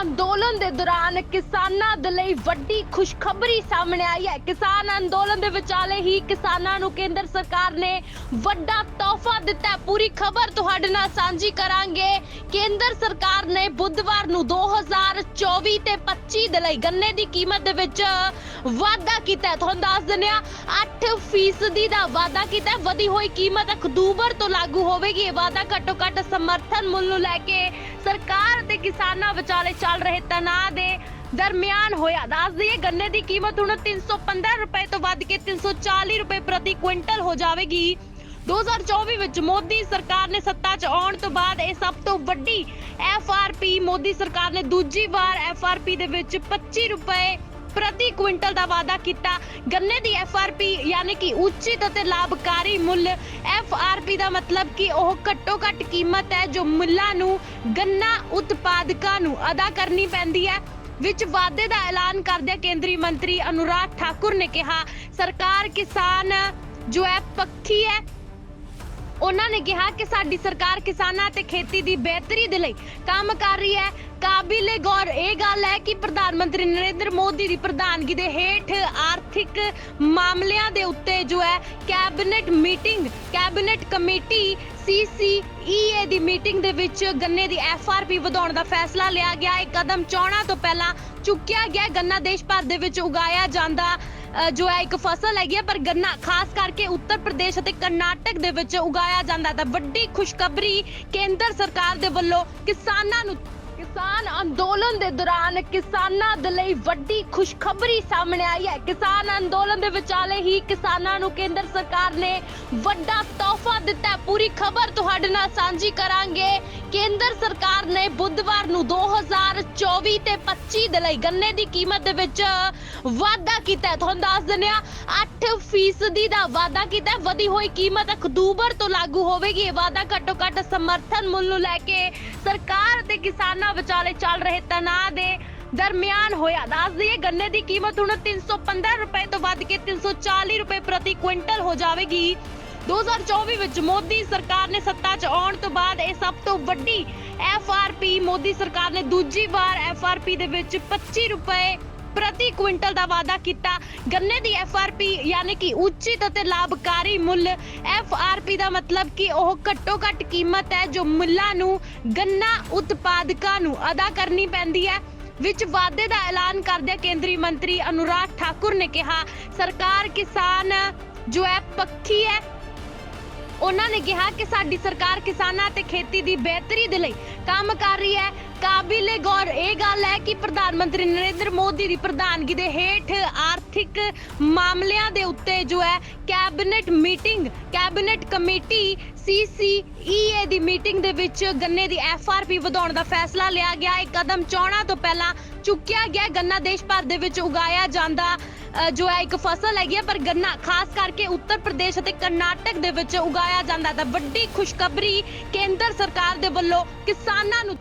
ਅੰਦੋਲਨ ਦੇ ਦੌਰਾਨ ਕਿਸਾਨਾਂ ਦੇ ਲਈ ਵੱਡੀ ਖੁਸ਼ਖਬਰੀ ਸਾਹਮਣੇ ਆਈ ਹੈ। ਕਿਸਾਨ ਅੰਦੋਲਨ ਦੇ ਵਿਚਾਲੇ ਹੀ ਕਿਸਾਨਾਂ ਨੂੰ ਕੇਂਦਰ ਸਰਕਾਰ ਨੇ ਵੱਡਾ ਤੋਹਫਾ ਦਿੱਤਾ ਹੈ। ਪੂਰੀ ਖਬਰ ਤੁਹਾਡੇ ਨਾਲ ਸਾਂਝੀ ਕਰਾਂਗੇ। ਕੇਂਦਰ ਸਰਕਾਰ ਨੇ ਬੁੱਧਵਾਰ ਨੂੰ 2024 ਤੇ 25 ਦੇ ਲਈ ਗੰਨੇ ਦੀ ਕੀਮਤ ਦੇ ਵਿੱਚ ਵਾਧਾ ਕੀਤਾ ਹੈ। ਤੁਹਾਨੂੰ ਦੱਸ ਦਿੰਦੇ ਹਾਂ 8% ਦਾ ਵਾਧਾ ਕੀਤਾ ਹੈ। ਵਧੀ ਹੋਈ ਕੀਮਤ ਅਕਤੂਬਰ ਤੋਂ ਲਾਗੂ ਹੋਵੇਗੀ। ਇਹ ਵਾਧਾ ਘੱਟੋ ਘੱਟ ਸਮਰਥਨ ਮੁੱਲ ਨੂੰ ਲੈ ਕੇ ਸਰਕਾਰ ਅਤੇ ਕਿਸਾਨਾਂ ਵਿਚਾਲੇ ਚੱਲ ਰਹੇ ਤਣਾਅ ਦੇ ਦਰਮਿਆਨ ਹੋਇਆ। ਦੱਸ ਦਈਏ, ਗੰਨੇ ਦੀ ਕੀਮਤ ਹੁਣ 315 ਰੁਪਏ ਤੋਂ ਵੱਧ ਕੇ 340 ਰੁਪਏ ਪ੍ਰਤੀ ਕੁਇੰਟਲ ਹੋ ਜਾਵੇਗੀ। 2024 ਵਿੱਚ ਮੋਦੀ ਸਰਕਾਰ ਨੇ ਸੱਤਾ 'ਚ ਆਉਣ ਤੋਂ ਬਾਅਦ ਇਹ ਸਭ ਤੋਂ ਵੱਡੀ ਐਫਆਰਪੀ ਮੋਦੀ ਸਰਕਾਰ ਨੇ ਦੂਜੀ ਵਾਰ ਐਫਆਰਪੀ ਦੇ ਵਿੱਚ 25 ਰੁਪਏ ਪ੍ਰਤੀ ਕੁਇੰਟਲ ਦਾ ਵਾਅਦਾ ਕੀਤਾ। ਗੰਨੇ ਦੀ ਐਫਆਰਪੀ ਯਾਨੀ ਕਿ ਉਚਿਤ ਅਤੇ ਲਾਭਕਾਰੀ ਮੁੱਲ ਐਫਆਰਪੀ ਦਾ ਮਤਲਬ ਕਿ ਉਹ ਘੱਟੋ ਘੱਟ ਕੀਮਤ ਹੈ ਜੋ ਮੁੱਲਾਂ ਨੂੰ, ਗੰਨਾ ਉਤਪਾਦਕਾਂ ਨੂੰ ਅਦਾ ਕਰਨੀ ਪੈਂਦੀ ਹੈ, ਵਿੱਚ ਵਾਅਦੇ ਦਾ ਐਲਾਨ ਕਰਦਿਆਂ ਕੇਂਦਰੀ ਮੰਤਰੀ ਅਨੁਰਾਗ ਠਾਕੁਰ ਨੇ ਕਿਹਾ, ਸਰਕਾਰ ਕਿਸਾਨ ਜੋ ਹੈ ਪੱਖੀ ਹੈ ਉਹਨਾਂ ਨੇ ਕਿਹਾ ਕਿ ਸਾਡੀ ਸਰਕਾਰ ਕਿਸਾਨਾਂ ਤੇ ਖੇਤੀ ਦੀ ਬਿਹਤਰੀ ਦੇ ਲਈ ਕੰਮ ਕਰ ਰਹੀ ਹੈ। ਕਾਬਿਲੇ ਗੌਰ, ਇਹ ਗੱਲ ਹੈ ਕਿ ਪ੍ਰਧਾਨ ਮੰਤਰੀ ਨਰਿੰਦਰ ਮੋਦੀ ਦੀ ਪ੍ਰਧਾਨਗੀ ਦੇ ਹੇਠ ਆਰਥਿਕ ਮਾਮਲਿਆਂ ਦੇ ਉੱਤੇ ਜੋ ਹੈ cabinet meeting, cabinet committee, CCEA ਦੀ ਮੀਟਿੰਗ ਦੇ ਵਿੱਚ ਗੰਨੇ ਦੀ ਐਫਆਰਪੀ ਵਧਾਉਣ ਦਾ ਫੈਸਲਾ ਲਿਆ ਗਿਆ। ਇਹ ਕਦਮ ਚੋਣਾਂ ਤੋਂ ਪਹਿਲਾਂ ਚੁੱਕਿਆ ਗਿਆ। ਗੰਨਾ ਦੇਸ਼ ਭਰ ਦੇ ਵਿੱਚ ਉਗਾਇਆ ਜਾਂਦਾ ਜੋ ਹੈ ਇੱਕ ਫਸਲ ਹੈਗੀ ਹੈ, ਪਰ ਗੰਨਾ ਖਾਸ ਕਰਕੇ ਉੱਤਰ ਪ੍ਰਦੇਸ਼ ਅਤੇ ਕਰਨਾਟਕ ਦੇ ਵਿੱਚ ਉਗਾਇਆ ਜਾਂਦਾ ਤਾਂ ਵੱਡੀ ਖੁਸ਼ਖਬਰੀ ਕੇਂਦਰ ਸਰਕਾਰ ਦੇ ਵੱਲੋਂ ਕਿਸਾਨਾਂ ਨੂੰ ਕਿਸਾਨ ਅੰਦੋਲਨ ਦੇ ਦੌਰਾਨ ਕਿਸਾਨਾਂ ਦੇ ਲਈ ਵੱਡੀ ਖੁਸ਼ਖਬਰੀ ਸਾਹਮਣੇ ਆਈ ਹੈ। ਕਿਸਾਨ ਅੰਦੋਲਨ ਦੇ ਵਿਚਾਲੇ ਹੀ ਕਿਸਾਨਾਂ ਨੂੰ ਕੇਂਦਰ ਸਰਕਾਰ ਨੇ ਵੱਡਾ ਤੋਹਫਾ ਦਿੱਤਾ ਪੂਰੀ ਖਬਰ ਤੁਹਾਡੇ ਨਾਲ ਸਾਂਝੀ ਕਰਾਂਗੇ। ਕੇਂਦਰ ਸਰਕਾਰ ਨੇ ਬੁੱਧਵਾਰ ਨੂੰ 2024 ਤੇ 25 ਦੇ ਲਈ ਗੰਨੇ ਦੀ ਕੀਮਤ ਦੇ ਵਿੱਚ ਵਾਧਾ ਕੀਤਾ ਹੈ। ਤੁਹਾਨੂੰ ਦੱਸ ਦਿੰਦੇ ਹਾਂ 8% ਦਾ ਵਾਧਾ ਕੀਤਾ ਹੈ। ਵਧੀ ਹੋਈ ਕੀਮਤ ਅਕਤੂਬਰ ਤੋਂ ਲਾਗੂ ਹੋਵੇਗੀ। ਇਹ ਵਾਧਾ ਘੱਟੋ ਘੱਟ ਸਮਰਥਨ ਮੁੱਲ ਨੂੰ ਲੈ ਕੇ ਸਰਕਾਰ ਅਤੇ ਕਿਸਾਨਾਂ ਵਿਚਾਲੇ ਚੱਲ ਰਹੇ ਤਣਾਅ ਦੇ ਦਰਮਿਆਨ ਹੋਇਆ। ਦੱਸ ਦਈਏ, ਗੰਨੇ ਦੀ ਕੀਮਤ ਹੁਣ 315 ਰੁਪਏ ਤੋਂ ਵੱਧ ਕੇ 340 ਰੁਪਏ ਪ੍ਰਤੀ ਕੁਇੰਟਲ ਹੋ ਜਾਵੇਗੀ। 2024 ਵਿੱਚ ਮੋਦੀ ਸਰਕਾਰ ਨੇ ਸੱਤਾ 'ਚ ਆਉਣ ਤੋਂ ਬਾਅਦ ਇਹ ਸਭ ਤੋਂ ਵੱਡੀ ਐਫਆਰਪੀ ਮੋਦੀ ਸਰਕਾਰ ਨੇ ਦੂਜੀ ਵਾਰ ਐਫਆਰਪੀ ਦੇ ਵਿੱਚ 25 ਰੁਪਏ ਪ੍ਰਤੀ ਕੁਇੰਟਲ ਦਾ ਵਾਅਦਾ ਕੀਤਾ। ਗੰਨੇ ਦੀ ਐਫਆਰਪੀ ਯਾਨੀ ਕਿ ਉਚਿਤ ਅਤੇ ਲਾਭਕਾਰੀ ਮੁੱਲ ਐਫਆਰਪੀ ਦਾ ਮਤਲਬ ਕਿ ਉਹ ਘੱਟੋ ਘੱਟ ਕੀਮਤ ਹੈ ਜੋ ਮੁੱਲਾਂ ਨੂੰ, ਗੰਨਾ ਉਤਪਾਦਕਾਂ ਨੂੰ ਅਦਾ ਕਰਨੀ ਪੈਂਦੀ ਹੈ, ਵਿੱਚ ਵਾਅਦੇ ਦਾ ਐਲਾਨ ਕਰਦਿਆਂ ਕੇਂਦਰੀ ਮੰਤਰੀ ਅਨੁਰਾਗ ਠਾਕੁਰ ਨੇ ਕਿਹਾ, ਸਰਕਾਰ ਕਿਸਾਨ ਜੋ ਹੈ ਪੱਖੀ ਹੈ ਉਹਨਾਂ ਨੇ ਕਿਹਾ ਕਿ ਸਾਡੀ ਸਰਕਾਰ ਕਿਸਾਨਾਂ ਤੇ ਖੇਤੀ ਦੀ ਬਿਹਤਰੀ ਦੇ ਲਈ ਕੰਮ ਕਰ ਰਹੀ ਹੈ। ਕਾਬਿਲੇ ਗੌਰ, ਇਹ ਗੱਲ ਹੈ ਕਿ ਪ੍ਰਧਾਨ ਮੰਤਰੀ ਨਰਿੰਦਰ ਮੋਦੀ ਦੀ ਪ੍ਰਧਾਨਗੀ ਦੇ ਹੇਠ ਆਰਥਿਕ ਮਾਮਲਿਆਂ ਦੇ ਉੱਤੇ ਜੋ ਹੈ cabinet meeting, cabinet committee, CCEA ਦੀ ਮੀਟਿੰਗ ਦੇ ਵਿੱਚ ਗੰਨੇ ਦੀ ਐਫਆਰਪੀ ਵਧਾਉਣ ਦਾ ਫੈਸਲਾ ਲਿਆ ਗਿਆ। ਇਹ ਕਦਮ ਚੋਣਾਂ ਤੋਂ ਪਹਿਲਾਂ ਚੁੱਕਿਆ ਗਿਆ। ਗੰਨਾ ਦੇਸ਼ ਭਰ ਦੇ ਵਿੱਚ ਉਗਾਇਆ ਜਾਂਦਾ ਜੋ ਹੈ ਇੱਕ ਫਸਲ ਹੈਗੀ ਹੈ, ਪਰ ਗੰਨਾ ਖਾਸ ਕਰਕੇ ਉੱਤਰ ਪ੍ਰਦੇਸ਼ ਅਤੇ ਕਰਨਾਟਕ ਦੇ ਵਿੱਚ ਉਗਾਇਆ ਜਾਂਦਾ ਤਾਂ ਵੱਡੀ ਖੁਸ਼ਖਬਰੀ ਕੇਂਦਰ ਸਰਕਾਰ ਦੇ ਵੱਲੋਂ ਕਿਸਾਨਾਂ ਨੂੰ